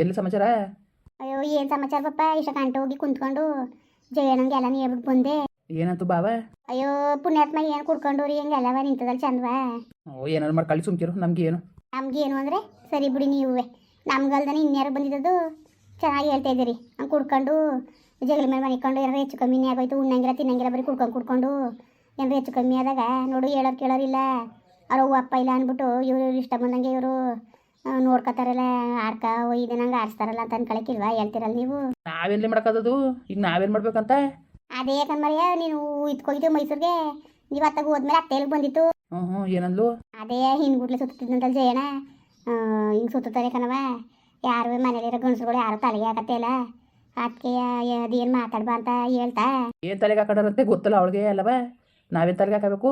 ಎಲ್ಲಿ ಸಮಾಚಾರ? ಅಯ್ಯೋ ಏನು ಸಮಾಚಾರ ಪಪ್ಪ? ಇಷ್ಟ ಗಂಟೆ ಹೋಗಿ ಕುಂತ್ಕೊಂಡು ಜಯಣ್ಣಂಗೆ ಎಲ್ಲ ಹೇಳ್ಬಿಟ್ಟು ಬಂದೆ. ಏನಂತು ಬಾವ? ಅಯ್ಯೋ ಪುಣ್ಯಾತ್ಮ ಏನು ಕುಡ್ಕೊಂಡು ರೀ ಹೆಂಗೆಲ್ಲವ ನಿಂತದಲ್ಲ ಚಂದವ? ಓ ಏನಾರು ಮಾಡಿ ಕಳ್ಳಿ ಸುಮ್ಕಿರು ನಮ್ಗೆ ಏನು ನಮ್ಗೆ ಏನು ಅಂದರೆ ಸರಿ ಬಿಡಿ ನೀವೇ. ನಮ್ಗಲ್ದನ ಇನ್ಯಾರು ಬಂದಿದ್ದದು ಚೆನ್ನಾಗಿ ಹೇಳ್ತಾ ಇದ್ದೀರಿ. ಹಂಗೆ ಕುಡ್ಕೊಂಡು ಜಗಳ ಮೇಲೆ ಮನಿಕೊಂಡು ಏನಾರು ಹೆಚ್ಚು ಕಮ್ಮಿನೇ ಆಗೋಯ್ತು ಉಣ್ಣಂಗಿಲ್ಲ ತಿನ್ನಂಗಿಲ್ಲ ಬರೀ ಕುಡ್ಕೊಂಡು ಕುಡ್ಕೊಂಡು ಏನಾರು ಹೆಚ್ಚು ಕಮ್ಮಿ ಆದಾಗ ನೋಡು ಹೇಳೋರು ಕೇಳೋರಿಲ್ಲ ಅವ್ರ ಅವ್ವ ಅಪ್ಪ ಇಲ್ಲ ಅಂದ್ಬಿಟ್ಟು ಇವರು ಇಷ್ಟ ಬಂದಂಗೆ ಇವರು ನೋಡ್ಕೊತಾರಲ್ಲ ಆಡ್ಕ ಒಯ್ದು ನಂಗೆ ಆಡಿಸ್ತಾರಲ್ಲ ಅಂತ ಅನ್ಕೊಳಕ್ಕಿಲ್ವಾ ಹೇಳ್ತಿರಲ್ಲ ನೀವು? ನಾವೆಲ್ಲಿ ಮಾಡೋಕ್ಕದದು ಈಗ ನಾವೇನು ಮಾಡ್ಬೇಕಂತ? ಅದೇ ಕಣ್ಮರಿಯ ನೀನು ಇದ್ಕೋಗಿದ್ದು ಮೈಸೂರಿಗೆ. ನೀವು ಅತ್ತಾಗ ಹೋದ್ಮೇಲೆ ಅತ್ತೆ ಬಂದಿತ್ತು? ಹ್ಞೂ ಹ್ಞೂ ಏನಂದ್ಲು? ಅದೇ ಹಿಂದ್ಗುಡ್ಲೆ ಸುತ್ತಿದ್ದಂತಲ್ಲ ಜಯಣ ಹಿಂಗೆ ಸುತ್ತಾರೆ ಕಣವ ಯಾರು ಮನೇಲಿರೋ ಗಂಡಸ್ರುಗಳು ಯಾರು ತಲೆಗೆ ಹಾಕತ್ತೆ ಇಲ್ಲ ಅದಕ್ಕೆ ಅದೇನು ಮಾತಾಡ್ಬ ಅಂತ ಹೇಳ್ತಾ? ಏನು ತಲೆಗೆ ಹಾಕೊಂಡಾರಂತೆ ಗೊತ್ತಲ್ಲ ಅವಳಿಗೆ ಅಲ್ಲವ? ನಾವೇನು ತಲೆಗೆ ಹಾಕಬೇಕು?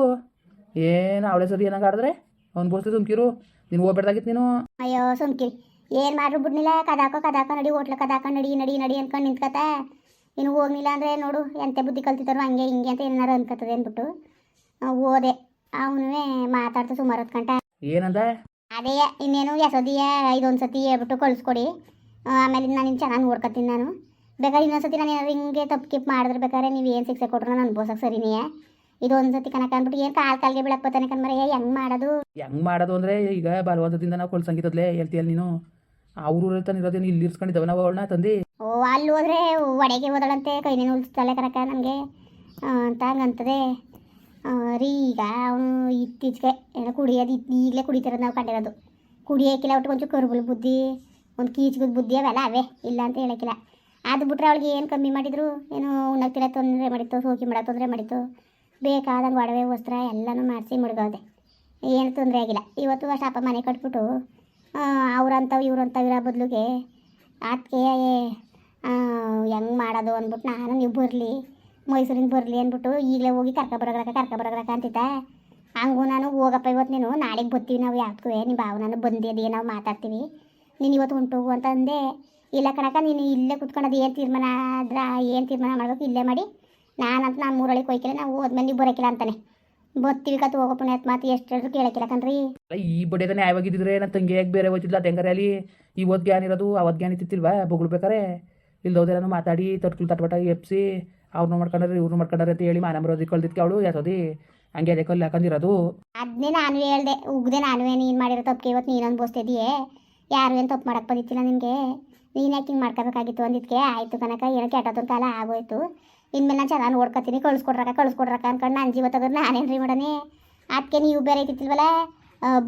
ಏನು ಅವಳೆ ಸರಿ ಏನಾಗ ಆಡಿದ್ರೆ ಅವ್ನು ಬೋಸ್ತು ಸುಮ್ಕಿರು ನೀನು ಹೋಗ್ಬೇಡ್ದಾಗಿತ್ತು ನೀನು? ಅಯ್ಯೋ ಸುಮ್ಕಿ ಏನು ಮಾಡ್ರು ಬಿಡ್ನಿಲ್ಲ? ಕದಾಕೋ ಕದಾಕೋ ನಡಿ ಹೋಟ್ಲ ಕದಾಕೋ ನಡಿ ನಡಿ ನಡಿ ಅನ್ಕೊಂಡು ನಿಂತ್ಕತ ಇನ್ನು ಹೋಗ್ಲಿಲ್ಲ ಅಂದ್ರೆ ನೋಡು ಎಂತೆ ಬುದ್ಧಿ ಕಲ್ತಿದ್ದಾರೋ ಹಂಗೆ ಹಿಂಗೆ ಅಂತ ಏನಾರು ಅನ್ಕತ್ತದೆ ಅಂದ್ಬಿಟ್ಟು. ಓದೆ ಅವನು ಮಾತಾಡ್ತ ಸುಮಾರು ಹೊತ್ ಗಂಟೆ ಏನಂದ? ಅದೇ ಇನ್ನೇನು ಯಸೋದಿಯ ಇದೊಂದು ಸತಿ ಹೇಳ್ಬಿಟ್ಟು ಕಳ್ಸ್ಕೊಡಿ. ಆಮೇಲೆ ನಾನು ಇನ್ನು ಚೆನ್ನಾಗಿ ನೋಡ್ಕೊತೀನಿ ನಾನು. ಬೇಕಾದ್ರೆ ಇನ್ನೊಂದ್ಸತಿ ನಾನು ಏನಾದ್ರು ಹಿಂಗೆ ತಪ್ಪು ಕಿಪ್ ಮಾಡಿದ್ರೆ ಬೇಕಾದ್ರೆ ನೀವು ಏನು ಶಿಕ್ಷೆ ಕೊಟ್ರು ನಾನು ಅನ್ಬೋಸಕ್ಕೆ ಸರಿನೇ. ಇದೊಂದು ಒಂದ್ಸತಿ ಕನಕ ಅಂದ್ಬಿಟ್ಟು ಏನು ಕಾಲ್ ಕಾಲ್ಗೆ ಬೀಳಕ್ಕೆ ಬರ್ತಾನೆ ಕಣ್ಮರೆ ಹೆಂಗ್ ಮಾಡೋದು? ಹೆಂಗ್ ಮಾಡೋದು ಅಂದ್ರೆ ಈಗ ಬಲವಂತದಿಂದ ನಾವು ಕೊಳ್ಸಂಗಿದ್ದದ್ಲೇ ಹೇಳ್ತೀಯಲ್ಲ ನೀನು. ಅವ್ರು ತಾನೆ ಇರೋದೇನು ಇಲ್ಲಿ ಇರ್ಸ್ಕೊಂಡಿದ್ದಾವೆ ನಾವು ಅವಳನ್ನ ತಂದು? ಓ ಅಲ್ಲಿ ಹೋದ್ರೆ ಒಡೆಗೆ ಹೋದಳಂತೆ ಕೈನೇ ಉಳಿಸ್ತಾಳೆ ಕನಕ ನಮ್ಗೆ. ಅಂತ ಹಂಗಂತದೆ. ಆ, ರೀ ಈಗ ಅವನು ಇತ್ತೀಚೆಗೆ ಏನೋ ಕುಡಿಯೋದು ಇತ್- ಈಗಲೇ ಕುಡಿತಿರೋದು ನಾವು ಕಂಡಿರೋದು. ಕುಡಿಯೋಕ್ಕಿಲ್ಲ ಒಟ್ಟು ಒಂಚೂರು ಕರುಬುಲ್ ಬುದ್ಧಿ ಒಂದು ಕೀಚ್ಗದ ಬುದ್ಧಿ ಅವೆಲ್ಲ ಅವೇ ಇಲ್ಲ ಅಂತ ಹೇಳಕ್ಕಿಲ್ಲ ಅದು ಬಿಟ್ರೆ ಅವಳಿಗೆ ಏನು ಕಮ್ಮಿ ಮಾಡಿದ್ರು? ಏನು ಉಣ್ಣಕ್ಕಿಲ್ಲ ತೊಂದರೆ ಮಾಡಿತ್ತು ಸೋಕಿ ಮಾಡೋ ತೊಂದರೆ ಮಾಡಿತ್ತು. ಬೇಕಾದಂಗೆ ಒಡವೆ, ವಸ್ತ್ರ ಎಲ್ಲನೂ ಮಾಡಿಸಿ ಮುಡ್ಗೋದೆ ಏನು ತೊಂದರೆ ಆಗಿಲ್ಲ. ಇವತ್ತು ಅಷ್ಟು ಅಪ್ಪ ಮನೆ ಕಟ್ಬಿಟ್ಟು ಅವ್ರಂಥವು ಇವ್ರಂಥವು ಇರೋ ಬದಲಿಗೆ ಅದಕ್ಕೆ ಹೆಂಗೆ ಮಾಡೋದು ಅಂದ್ಬಿಟ್ಟು ನಾನು, ನೀವು ಬರಲಿ, ಮೈಸೂರಿಂದ ಬರಲಿ ಅಂದ್ಬಿಟ್ಟು ಈಗಲೇ ಹೋಗಿ ಕರ್ಕ ಬರೋಗ್ರಕ ಕರ್ಕ ಬರೋಗ್ರಕ ಅಂತಿದ್ದ. ಹಂಗೂ ನಾನು ಹೋಗಪ್ಪ ಇವತ್ತು ನೀನು, ನಾಳೆಗೆ ಬರ್ತೀವಿ ನಾವು ಯಾವ್ದಕ್ಕೂ ನಿಮ್ಮ ಬಾವು ನಾನು ಬಂದಿದ್ದೀವಿ ನಾವು ಮಾತಾಡ್ತೀವಿ. ನೀನು ಇವತ್ತು ಉಂಟು ಅಂತ ಅಂದೆ. ಇಲ್ಲ ಕಣಕ ನೀನು ಇಲ್ಲೇ ಕುತ್ಕೊಳ್ಳೋದು ಏನು ತೀರ್ಮಾನ ಆದ್ರೆ, ಏನು ತೀರ್ಮಾನ ಮಾಡಬೇಕು, ಇಲ್ಲೇ ಮಾಡಿ. ನಾನಂತ ನಾನು ಮೂರಳಿ ಕೊಯ್ಕಿಲ್ಲ ನಾವು ಹೋದ್ಮೇಲೆ ನೀವು ಬರೋಕಿಲ್ಲ ಅಂತಾನೆ. ಬರ್ತೀವಿ ಕತ್ ಹೋಗೋ ಪುಣ್ಯಾತ್ ಮಾತು ಎಷ್ಟು ಹೇಳಿದ್ರು ಕೇಳಕ್ಕಿಲ್ಲ ಕಣ್ರಿ. ಈ ಬಡಿಯದ ನ್ಯಾಯವಾಗಿದ್ದಿದ್ರೆ ನನ್ನ ತಂಗಿ ಹೇಗೆ ಬೇರೆ ಹೋಯ್ತಿದ್ಲ? ಅದು ಹೆಂಗಾರೆ ಅಲ್ಲಿ? ಇವತ್ತು ಗ್ಯಾನ್ ಇರೋದು ಅವತ್ ಗ್ಯಾನ್ ಇತ್ತಿಲ್ವಾ ಬೊಗಳ್ಬೇಕಾರೆ ಇಲ್ದೋದೆಲ್ಲ ಮಾತಾಡಿ ತಟ್ಕಲ್ ತಟ್ಬಟ ಎಪ್ಸಿ ಅವ್ರನ್ನ ಮಾಡ್ಕೊಂಡ್ರೆ ಇವ್ರು ಮಾಡ್ಕೊಂಡ್ರೆ ಅಂತ ಹೇಳಿ ಮಾನ ಮರೋದಿ ಕಳ್ದಿದ್ಕೆ ಅವಳು ಯಾಸೋದಿ? ಹಂಗೆ ಅದೇ ಕಲ್ಲು ಹಾಕೊಂಡಿರೋದು ಅದನ್ನೇ ನಾನು ಹೇಳ್ದೆ ಉಗ್ದೆ ನಾನು ನೀನು ಮಾಡಿರೋ ತಪ್ಪಿಗೆ ಇವತ್ತು ನೀನು ಅನ್ಬೋಸ್ತಿದ್ದೀಯೇ ಯಾರು ಏನು ತಪ್ಪು ಮಾಡಕ್ಕೆ ಬಂದಿತ್ತಿಲ್ಲ ನಿನಗೆ ನೀನು ಯಾಕೆ ಹಿಂಗೆ ಮಾಡ್ಕೋಬೇಕಾಗಿತ್ತು ಅಂದಿದ್ದಕ್ಕೆ ಆಯಿತು ಕನಕ ಏನೋ ಕೆಟ್ಟದೊಂದು ಕಾಲ ಆಗೋಯ್ತು. ಇನ್ಮೇಲೆ ನಾನು ಚೆನ್ನಾಗಿ ನೋಡ್ಕೊತೀನಿ ಕಳಿಸ್ಕೊಡ್ರಕ ಕಳಿಸ್ಕೊಡ್ರಕ್ಕ ಅನ್ಕೊಂಡು ನಾನು ಜೀವ ತೆಗೆದ್ರೆ ನಾನೇನು ರೀ ಮಾಡೋಣ? ಅದಕ್ಕೆ ನೀವು ಬೇರೆ ಐತಿಲ್ವಲ್ಲ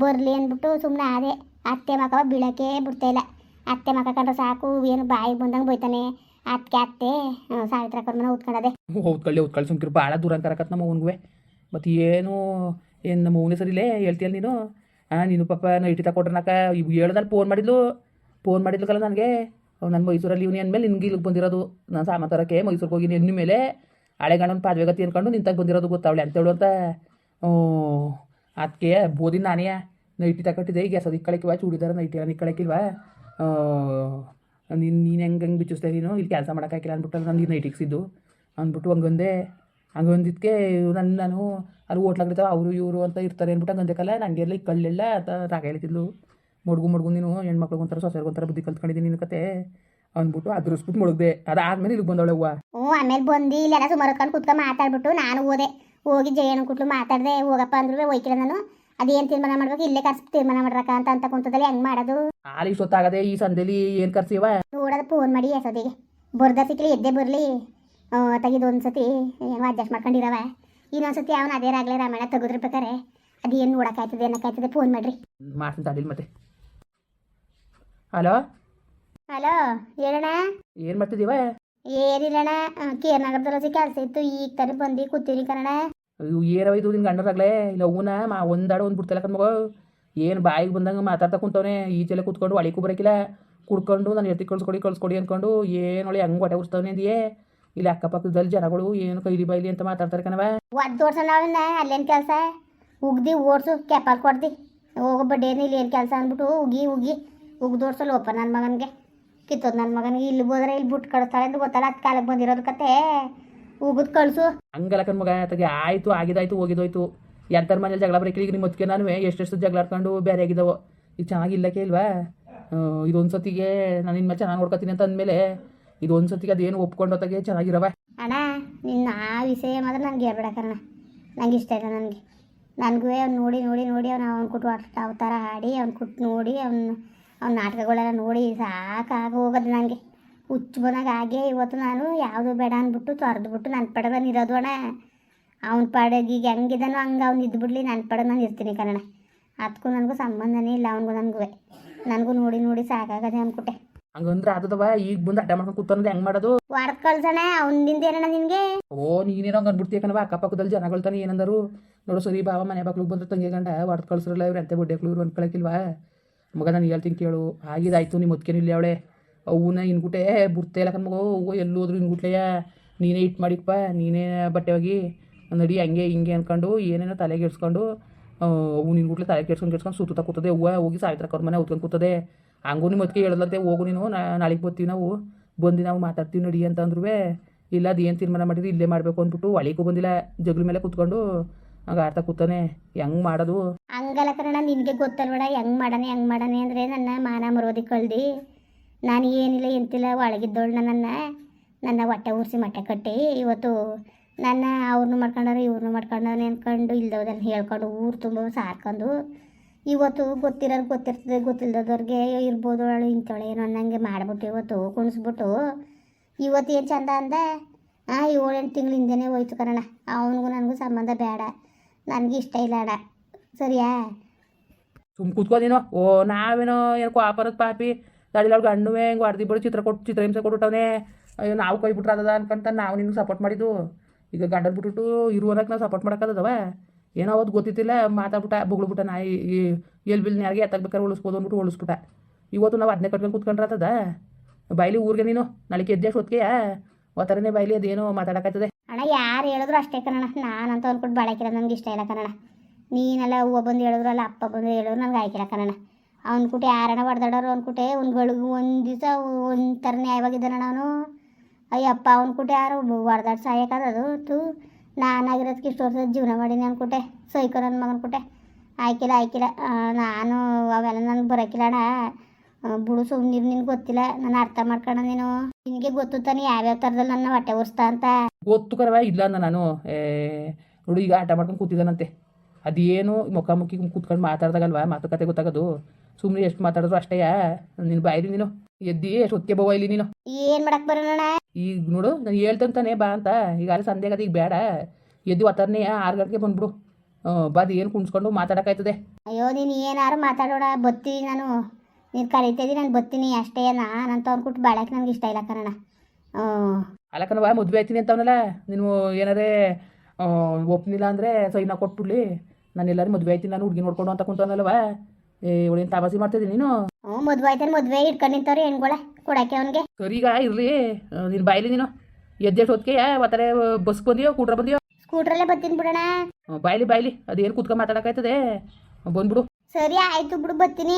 ಬರಲಿ ಅಂದ್ಬಿಟ್ಟು ಸುಮ್ಮನೆ ಅದೇ ಅತ್ತೆ ಮಕ್ಕ ಬೀಳೋಕೆ ಬಿಡ್ತಾ ಇಲ್ಲ. ಅತ್ತೆ ಮಕ್ಕ ಕಂಡ್ರೆ ಸಾಕು, ಏನು ಬಾಯಿ ಬಂದಂಗೆ ಬೈತಾನೆ. ಅದಕ್ಕೆ ಅತ್ತೆ ಸಾವಿತ್ರ ಕರ್ಮನ ಉತ್ಕೊಂಡದೆ ಉತ್ಕೊಳ್ಳಿ ಹೌದ್ಕೊಳ್ಳಿ ಸುಮ್ಕಿರು ಭಾಳ ದೂರ ಕರಕತ್ ನಮ್ಮ ಅವನಿಗೆ ಮತ್ತು ಏನು ಏನು ನಮ್ಮ ಅವ್ನೇ ಸರಿಲೇ ಹೇಳ್ತೀಯಲ್ಲ ನೀನು? ಹಾಂ ನೀನು ಪಾಪ ನೈಟಿ ತಗೊಟ್ರನಾಕ ಇವು ಹೇಳ್ದಲ್ಲಿ ಫೋನ್ ಮಾಡಿದ್ಲು. ಫೋನ್ ಮಾಡಿದ್ಲು ಕಲ್ಲ ನನಗೆ. ನನ್ನ ಮೈಸೂರಲ್ಲಿ ಇವ್ನು ಅಂದಮೇಲೆ ನಿನ್ಗೆ ಇಲ್ಲಿಗೆ ಬಂದಿರೋದು. ನಾನು ಸಾಮಾನು ತರಕ್ಕೆ ಮೈಸೂರಿಗೆ ಹೋಗಿ ನಿನ್ನ ಮೇಲೆ ಹಳೆಗಣ್ಣನ ಪಾದವೆಗತಿ ಅನ್ಕೊಂಡು ನಿಂತಾಗ ಬಂದಿರೋದು ಗೊತ್ತಾವಳೆ ಅಂತೇಳು ಅಂತ. ಅದಕ್ಕೆ ಬೋದಿನ ನಾನೇ ನೈಟಿ ತಗೊಟ್ಟಿದ್ದೆ ಈಗ ಸದಿ ಕಳಕಿವ ಚೂಡಿದಾರ ನೈಟಿ ಎಲ್ಲ ನಿಕ್ಕಳಕಿಲ್ವ ನೀನು ನೀನು ಹೆಂಗೆ ಹೆಂಗೆ ಬಿಚ್ಚಿಸ್ತಾ ನೀನು? ಇಲ್ಲಿ ಕೆಲಸ ಮಾಡೋಕ್ಕಾಗಿಲ್ಲ ಅಂದ್ಬಿಟ್ಟು ನಾನು ಈ ನೈಟಿಗೆ ಸಿದ್ದು. ಅಂದ್ಬಿಟ್ಟು ಹಂಗಂದೆ ಹಂಗೊಂದಿದ್ದಕ್ಕೆ ನನ್ನ ನಾನು ಅಲ್ಲಿ ಹೋಟ್ಲಾಗಿರ್ತಾವೆ ಅವರು ಇವರು ಅಂತ ಇರ್ತಾರೆ ಅಂದ್ಬಿಟ್ಟು ಹಂಗಂದಕ್ಕಲ್ಲ ಎಲ್ಲ ಕಲ್ಲೆಲ್ಲ ಅಂತ ರಾಗ ಹೇಳ್ತಿದ್ಲು ಮಡ್ಗು ಮಡ್ಗು ನೀನು ಹೆಣ್ಮಕ್ಳಿಗೆ ಒಂಥರ ಸೊಸೆರ್ಗೆ ಒಂಥರ ಬುದ್ಧಿ ಕಲ್ತ್ಕೊಂಡಿದ್ದೀನಿ ನಿನ್ನ ಕತೆ. ಅಂದ್ಬಿಟ್ಟು ಅದ್ರಸ್ಬಿಟ್ಟು ಮುಳುಗ್ದೆ ಅದಾದ್ಮೇಲೆ ಇಲ್ಲಿಗೆ ಬಂದವಳೆ ಓ ಆಮೇಲೆ ಬಂದು ಇಲ್ಲೆಲ್ಲ ಸುಮಾರು ಹೊತ್ಕೊಂಡು ಕುತ್ಕೊಂಡು ಮಾತಾಡ್ಬಿಟ್ಟು ನಾನು ಹೋದೆ. ಹೋಗಿ ಜಯಣ್ಣ ಕುಟ್ಲು ಮಾತಾಡಿದೆ ಹೋಗಪ್ಪ ಅಂದ್ರು ಒಯ್ಕಿಲ್ಲ ನಾನು. ಅದೇನ್ ತೀರ್ಮಾನ ಮಾಡ್ಬೇಕು? ಇಲ್ಲೇ ಕರ್ಸಿ ತೀರ್ಮಾನ ಮಾಡ್ರಕ ಅಂತ ಅಂತ ಕುಂತದಲ್ಲಿ ಹೆಂಗ್ ಮಾಡೋದು? ಆಲಿ ಸೊತ್ತಾಗದೆ ಈ ಸಂದೇಲಿ ಏನ್ ಕರ್ಸಿವ? ನೋಡೋದು ಫೋನ್ ಮಾಡಿ ಎಸೋದಿಗೆ ಬರ್ದ ಸಿಕ್ಲಿ ಎದ್ದೆ ಬರ್ಲಿ. ತೆಗಿದು ಒಂದ್ಸತಿ ಏನೋ ಅಡ್ಜಸ್ಟ್ ಮಾಡ್ಕೊಂಡಿರವ. ಇನ್ನೊಂದ್ಸತಿ ಅವನು ಅದೇ ರಾಗಲೇ ರಾಮಾಯಣ ತೆಗೆದ್ರ ಬೇಕಾರೆ ಅದೇನು ನೋಡೋಕ್ಕಾಯ್ತದೆ ಏನಕ್ಕಾಯ್ತದೆ ಫೋನ್ ಮಾಡ್ರಿ. ಮಾಡ್ತೀನಿ ತಡಿಲ್ ಮತ್ತೆ. ಹಲೋ? ಹಲೋ ಹೇಳೋಣ ಏನು ಮಾಡ್ತಿದ್ದೀವ ಏನಿಲ್ಲಣ್ಣ ಕೇರ್ನಗರದಲ್ಲಿ ಕೆಲಸ ಇತ್ತು ಈಗ ತರ ಬಂದಿ ಕೂತೀರಿ ಅಯ್ಯೋ ಏನವ ಇದು ಗಂಡರಾಗ್ಲೇ? ಇಲ್ಲ ಅವ್ನ ಮಾ ಒಂದಾಡು ಒಂದು ಬಿಡ್ತಲ್ಲ ಕಣ್ಮಗ ಏನು ಬಾಯಿಗೆ ಬಂದಂಗೆ ಮಾತಾಡ್ತಾ ಕುಂತವನೆ ಈಚೆಲ್ಲ ಕೂತ್ಕೊಂಡು ಒಳಿಗೂ ಬರೋಕಿಲ್ಲ. ಕುಡ್ಕೊಂಡು ನಾನು ಎತ್ತಿ ಕಳ್ಸ್ಕೊಡಿ ಕಳ್ಸ್ಕೊಡಿ ಅಂದ್ಕೊಂಡು ಏನು ಒಳ್ಳೆ ಹೆಂಗೆ ಹೊಟ್ಟೆ ಉರ್ಸ್ತವನೆ ಅಂದಿಯೇ. ಇಲ್ಲಿ ಅಕ್ಕಪಕ್ಕದಲ್ಲಿ ಜನಗಳು ಏನು ಕೈಲಿ ಬೈಲಿ ಅಂತ ಮಾತಾಡ್ತಾರೆ ಕಣವ ಒದ್ದು ಓಡ್ಸೋಣ ಅಲ್ಲೇನು ಕೆಲಸ? ಉಗ್ದಿ ಓಡಿಸು ಕೆಪಾಲ್ ಕೊಡ್ದಿ. ಹೋಗೋ ಬಡ್ಡೇನು ಇಲ್ಲಿ ಏನು ಕೆಲಸ ಅಂದ್ಬಿಟ್ಟು ಉಗಿ ಉಗಿ. ಉಗ್ದೋಡ್ಸಲ್ಲ ಒಪ್ಪ ನನ್ನ ಮಗನಿಗೆ. ಕಿತ್ತೋದು ನನ್ನ ಮಗನಿಗೆ. ಇಲ್ಲಿ ಹೋದ್ರೆ ಇಲ್ಲಿ ಬಿಟ್ಟು ಕಳಿಸ್ತಾಳೆ ಅಂತ ಗೊತ್ತಲ್ಲ? ಅದು ಕಾಲಕ್ಕೆ ಬಂದಿರೋದು ಕತೆ. ಉಗುದ್ ಕಳಿಸು. ಹಂಗಲ್ಲ ಕಣ್ಮಗ ತಗೆ ಆಯಿತು ಆಗಿದಾಯ್ತು ಹೋಗಿದೋಯ್ತು. ಎಂಥರ ಮನೇಲಿ ಜಗಳ ಬರೀಕಿಲ್ಲ ಈಗ ನಿಮ್ಮ ನಾನು ಎಷ್ಟೆಷ್ಟು ಜಗಳ ಆಡ್ಕೊಂಡು ಬೇರೆ ಆಗಿದ್ದಾವೋ ಈಗ ಚೆನ್ನಾಗಿಲ್ಲಕ್ಕೆ ಇಲ್ವಾ ಇದೊಂದು ಸತಿಗೆ ನಾನು ಇನ್ಮೇಲೆ ಚೆನ್ನಾಗಿ ನೋಡ್ಕೊತೀನಿ ಅಂತ ಅಂದಮೇಲೆ ಇದೊಂದು ಸತಿಗೆ ಅದೇನು ಒಪ್ಕೊಂಡು ಹೊತ್ತಾಗೆ ಚೆನ್ನಾಗಿರವ ಅಣ್ಣ ನಿನ್ನ ಆ ವಿಷಯ ಮಾತ್ರ ನನಗೆ ಹೇಳ್ಬೇಡ ಕಣ ನಂಗೆ ಇಷ್ಟ ಇಲ್ಲ ನನಗೆ. ನನಗೂ ಅವ್ನು ನೋಡಿ ನೋಡಿ ನೋಡಿ ಅವ್ನು ಅವ್ನು ಕುಟ್ಟು ಅವತಾರ ಹಾಡಿ ಅವ್ನು ಕುಟ್ಟು ನೋಡಿ ಅವ್ನು ಅವ್ನ ನಾಟಕಗಳೆಲ್ಲ ನೋಡಿ ಸಾಕಾಗಿ ಹೋಗೋದು ನನಗೆ ಹುಚ್ಚು ಬಂದಾಗ ಆಗೇ ಇವತ್ತು ನಾನು ಯಾವುದು ಬೇಡ ಅಂದ್ಬಿಟ್ಟು ತೊರೆದ್ಬಿಟ್ಟು ನನ್ನ ಪಡೆದ ನಾನು ಇರೋದು ಅಣ್ಣ. ಅವ್ನ ಪಡೆಗೆ ಈಗ ಹೆಂಗಿದಾನೋ ಹಂಗೆ ಅವ್ನು ಇದ್ಬಿಡ್ಲಿ ನನ್ನ ಪಡೆಗೆ ನಾನು ಇರ್ತೀನಿ ಕಣ ಅದಕ್ಕೂ ನನಗೂ ಸಂಬಂಧನೇ ಇಲ್ಲ ಅವನಿಗೂ ನನಗೂ. ನನಗೂ ನೋಡಿ ನೋಡಿ ಸಾಕಾಗದೆ ಅಂದ್ಬಿಟ್ಟೆ ಹಂಗಂದ್ರೆ ಆದದವ ಈಗ ಬಂದು ಅಡ್ಡ ಮಾಡ್ಕೊಂಡು ಕೂತಂದ್ರೆ ಹೆಂಗ್ ಮಾಡೋದು? ಹೊಡೆದು ಕಳ್ಸಣ ಅವನಿಂದ ಏನಣ್ಣ ನಿನಗೆ? ಓ ನೀನೇನೋ ಹಂಗೆ ಅನ್ಬಿಡ್ತೀಯ ಕಣವ ಅಕ್ಕಪಕ್ಕದಲ್ಲಿ ಜನಗಳು ತಾನೇ ಏನಂದರು? ನೋಡು ಸರಿ ಬಾವ ಮನೆ ಬಾಗ್ಲಿಗೆ ಬಂದ್ರೆ ತಂಗಿ ಗಂಡ ಹೊಡೆದು ಕಳ್ಸ್ರಲ್ಲ ಇವ್ರು ಎಂತೆ ಬಡ್ಡೆಕ್ಳು ಇವ್ರು ಅನ್ಕೊಳಕಿಲ್ವಾ ಮಗ ನಾನು ಹೇಳ್ತೀನಿ ಕೇಳು. ಆಗಿದಾಯ್ತು ನಿಮ್ಮ ಮುದ್ಕೇನು ಇಲ್ಲ ಅವಳೆ. ಅವನ್ನ ಇನ್ಗುಟೆ ಬುರ್ತೆ ಇಲ್ಲ ಕಣ್ಮಗೋ ಓ ಎಲ್ಲೋದ್ರು ಇನ್ಗುಟ್ಲೆಯ ನೀನೇ ಇಟ್ಟು ಮಾಡಿಪ್ಪ ನೀನೇ ಬಟ್ಟೆ ಹೋಗಿ ನಡಿ ಹಂಗೆ ಹಿಂಗೆ ಅಂದ್ಕೊಂಡು ಏನೇನೋ ತಲೆಗೆ ಇಡ್ಸ್ಕೊಂಡು ಅವು ನಿನ್ಗುಟ್ಲೆ ತಲೆ ಕೆಡ್ಸ್ಕೊಂಡು ಕೆಡ್ಸ್ಕೊಂಡು ಸುತ್ತ ಕೂತದೆ. ಹೂವು ಹೋಗಿ ಸಾಯ್ತರ ಕರ್ ಮನೆ ಉತ್ಕೊಂಡು ಕೂತದೆ. ಹಂಗೂ ನಿಮ್ಮ ಅದಕ್ಕೆ ಹೇಳದಂತೆ ಹೋಗು ನೀನು ನಾಳೆಗೆ ಬರ್ತೀವಿ ನಾವು. ಬಂದು ನಾವು ಮಾತಾಡ್ತೀವಿ ನಡಿ ಅಂತಂದ್ರೂ ಇಲ್ಲ ಅದು ಏನು ತೀರ್ಮಾನ ಮಾಡಿದ್ರಿ, ಇಲ್ಲೇ ಮಾಡಬೇಕು ಅಂದ್ಬಿಟ್ಟು ಒಳಿಗೂ ಬಂದಿಲ್ಲ. ಜಗಳ ಮೇಲೆ ಕೂತ್ಕೊಂಡು ಹಂಗೆ ಆಡ್ತಾ ಕೂತಾನೆ, ಹೆಂಗ್ ಮಾಡೋದು? ಹಂಗಲ್ಲ ಕಣ ನಿನಗೆ ಗೊತ್ತಲ್ವಡ ಹೆಂಗ್ ಮಾಡಾನೆ ಹೆಂಗ್ ಮಾಡಾನೆ ಅಂದರೆ ನನ್ನ ಮಾನ ಮರೋದಿ ಕಳ್ದಿ. ನಾನು ಏನಿಲ್ಲ, ಎಂತಿಲ್ಲ ಒಳಗಿದ್ದವಳು ನನ್ನ. ನನ್ನ ಹೊಟ್ಟೆ ಉರ್ಸಿ ಮಟ್ಟೆ ಕಟ್ಟಿ, ಇವತ್ತು ನನ್ನ ಅವ್ರನ್ನೂ ಮಾಡ್ಕೊಂಡವ್ರೆ ಇವ್ರನ್ನೂ ಮಾಡ್ಕೊಂಡವ್ರೆ ಅನ್ಕೊಂಡು ಇಲ್ದವ್ದನ್ನು ಹೇಳ್ಕೊಂಡು ಊರು ತುಂಬ ಸಾರ್ಕೊಂಡು ಇವತ್ತು ಗೊತ್ತಿರೋರು ಗೊತ್ತಿರ್ತದೆ, ಗೊತ್ತಿಲ್ದವ್ರಿಗೆ ಇರ್ಬೋದು ಅವಳು, ಇಂಥವಳು ಏನೋ ಅನ್ನಂಗೆ ಮಾಡ್ಬಿಟ್ಟು ಇವತ್ತು ಕುಣಿಸ್ಬಿಟ್ಟು ಇವತ್ತು ಏನು ಚಂದ ಅಂದ? ಹಾಂ ಏಳೆಂಟು ತಿಂಗಳ ಹಿಂದೆನೇ ಹೋಯ್ತು ಕರೋಣ. ಅವನಿಗೂ ನನಗೂ ಸಂಬಂಧ ಬೇಡ. ನನಗೆ ಇಷ್ಟ ಇಲ್ಲ ಅಣ್ಣ. ಸರಿಯಾ? ಸುಮ್ ಕೂತ್ಕೋದೇನೋ ಓ, ನಾವೇನೋ ಏನು ಕ್ವಾಪರದ ಪಾಪಿ. ತಡಿಲವ್ಳು ಗಂಡುವೆ ಹಿಂಗೆ ಹೊಡೆದಿ ಬಿಡು ಚಿತ್ರ ಕೊಟ್ಟು ಚಿತ್ರ ಹಿಂಸೆ ಕೊಟ್ಟುಟವನೆ ಅಯ್ಯೋ, ನಾವು ಕೈ ಬಿಟ್ರೆ ಅದದ ಅನ್ಕಂತ ನಾವು ನಿನ್ಗೆ ಸಪೋರ್ಟ್ ಮಾಡಿದ್ದು. ಈಗ ಗಂಡನ ಬಿಟ್ಬಿಟ್ಟು ಇರುವನಕ್ಕೆ ನಾವು ಸಪೋರ್ಟ್ ಮಾಡೋಕ್ಕದವ ಏನೋ ಅವತ್ತು ಗೊತ್ತಿತ್ತಿಲ್ಲ, ಮಾತಾಡ್ಬಿಟ್ಟ, ಬುಗ್ಳ್ಬಿಟ್ಟ ನಾ ಈ ಎಲ್ಲಿ ಬಿಲ್ ಯಾರಿಗೆ ಎತ್ತಾಗ್ಬೇಕಾದ್ರೆ ಉಳಿಸ್ಬೋದು ಅಂದ್ಬಿಟ್ಟು ಉಳಿಸ್ಬಿಟ್ಟ. ಇವತ್ತು ನಾವು ಅದನ್ನೇ ಕಟ್ಕೊಂಡು ಕೂತ್ಕೊಂಡ್ರೆ ಅದ ಬೈಲಿ ಊರಿಗೆ ನೀನು ನಾಳೆಗೆ ಎದ್ದೆ ಹೊತ್ತಿಗೆ ಒತ್ತರನೇ ಬೈಲಿ, ಅದೇನೋ ಮಾತಾಡೋಕ್ಕಾಯ್ತದೆ ಅಣ್ಣ, ಯಾರು ಹೇಳಿದ್ರು ಅಷ್ಟೇ ಕಣಣ್ಣ. ನಾನಂತ ಅಂದ್ಬಿಟ್ಟು ಬಾಳಕಿಲ್ಲ ನನಗೆ ಇಷ್ಟ ಇಲ್ಲ ಕಣ ನೀನೆಲ್ಲ ಹೂವು ಬಂದು ಹೇಳಿದ್ರು ಅಲ್ಲ ಅಪ್ಪ ಬಂದು ಹೇಳಿದ್ರು ನನಗೆ ಆಯ್ಕಿಲ್ಲ ಕಣಣ್ಣ. ಅವ್ನ ಕುಟೆ ಯಾರಣ್ಣ ಹೊಡೆದಾಡೋರು ಅಂದ್ಕುಟೆ ಒಂದು ಬೆಳಗ್ಗೆ ಒಂದು ದಿವಸ ಒಂದು ಥರ ನ್ಯಾಯವಾಗಿದ್ದಾನಣ್ಣ ನಾನು ಅಯ್ಯಪ್ಪ, ಅವ್ನ ಕುಟೆ ಯಾರು ಹೊಡೆದಾಡ್ ಸಾಯಕ್ಕಾದದು ತು ನಾನಾಗಿರೋದಕ್ಕೆ ಇಷ್ಟು ವರ್ಷದ ಜೀವನ ಮಾಡೀನಿ ಅನ್ಕೊಟ್ಟೆ ಸೈಕೋ ನನ್ನ ಮಗನ ಕುಟೆ. ಆಯ್ಕಿಲ್ಲ ಆಯ್ಕಿಲ್ಲ. ನಾನು ಅವೆಲ್ಲ ನನಗೆ ಬರೋಕಿಲ್ಲ ಅಣ್ಣ. ಬಿಡು ಸುಮ್ಮನೆ ನಿನ್ಗೆ ಗೊತ್ತಿಲ್ಲ ನಾನು ಅರ್ಥ ಮಾಡ್ಕೊಂಡ ನೀನು. ನಿನಗೆ ಗೊತ್ತು ತಾನೆ ಯಾವ್ಯಾವ ಥರದಲ್ಲಿ ನನ್ನ ಹೊಟ್ಟೆ ಉರಿಸ್ತಾ ಅಂತ. ಗೊತ್ತು ಕರವ ಇಲ್ಲ ಅಂದ ನಾನು. ಏ ನೋಡು ಈಗ ಆಟ ಮಾಡ್ಕೊಂಡು ಕೂತಿದ್ದಾನಂತೆ. ಅದೇನು ಮುಖಾಮುಖಿ ಕೂತ್ಕೊಂಡು ಮಾತಾಡ್ದಾಗಲ್ವಾ ಮಾತುಕತೆ ಗೊತ್ತಾಗೋದು. ಸುಮ್ಮನೆ ಎಷ್ಟು ಮಾತಾಡಿದ್ರು ಅಷ್ಟೇ ನಿನ್ನ ಬಾಯಿಲಿ ನೀನು. ಎದ್ದಿ ಎಷ್ಟು ಹೊತ್ತಿಗೆ ಬವ ಇಲ್ಲಿ ನೀನು? ಏನು ಮಾಡಕ್ ಬರೋಣ ಈಗ ನೋಡು ನಾನು ಹೇಳ್ತಂತಾನೆ ಬಾ ಅಂತ. ಈಗ ಅಲ್ಲಿ ಈಗ ಬೇಡ. ಎದ್ದು ಒತ್ತರನೇ ಆರು ಗಂಟೆಗೆ ಬಂದ್ಬಿಡು. ಬಾದ್ ಏನು ಕುಣ್ಸ್ಕೊಂಡು ಮಾತಾಡೋಕ್ಕಾಯ್ತದೆ ಅಯ್ಯೋ ನೀನು ಏನಾರು ಮಾತಾಡೋಣ ಬತ್ತೀನಿ ನಾನು. ನೀನು ಕರಿತೀನಿ ನಾನು ಬರ್ತೀನಿ ಅಷ್ಟೇ ನಾನಂತ ಅಂದ್ಬಿಟ್ಟು ಬಾಳಕ್ಕೆ ನನಗೆ ಇಷ್ಟ ಇಲ್ಲ ಕಣ ಬಾ ಮದುವೆ ಆಯ್ತೀನಿ ಅಂತವನಲ್ಲ ನೀನು ಏನಾರೇ ಒಪ್ನಿಲ್ಲ ಅಂದರೆ ಇನ್ನ ಕೊಟ್ಬಿಡ್ಲಿ. ನಾನು ಎಲ್ಲರೂ ಮದುವೆ ಆಯ್ತೀನಿ ನಾನು ಹುಡುಗಿ ನೋಡ್ಕೊಂಡು ಅಂತ ಕುಂತವನಲ್ವ ಏ ಇವಳೇನು ತಾಬಾಸಿ ಮಾಡ್ತಿದ್ದೀನಿ ನೀನು? ಹ್ಞೂ ಮದುವೆ ಆಯ್ತಾನೆ ಮದುವೆ ಇಟ್ಕೊಂಡು ನಿಂತವ್ರಿ ಹೆಣ್ಗಳ ಕೊಡಕ್ಕೆ ಅವನಿಗೆ. ಸರಿಗ ಇರ್ಲಿ. ನೀನು ಬಾಯ್ಲಿ ನೀನು. ಎದ್ದೆಷ್ಟು ಹೊತ್ತಿಗೆ ಒತ್ತಾರೆ ಬಸ್ ಬಂದಿಯೋ ಕೂಟ್ರ ಬಂದಿಯೋ? ಸ್ಕೂಟ್ರಲ್ಲೇ ಬರ್ತೀನಿ ಬಿಡೋಣ. ಬಾಯ್ಲಿ ಬಾಯ್ಲಿ. ಅದೇನು ಕೂತ್ಕೊಂಡು ಮಾತಾಡೋಕ್ಕಾಯ್ತದೆ ಬಂದ್ಬಿಡು. ಸರಿ ಆಯ್ತು ಬಿಡು ಬತ್ತೀನಿ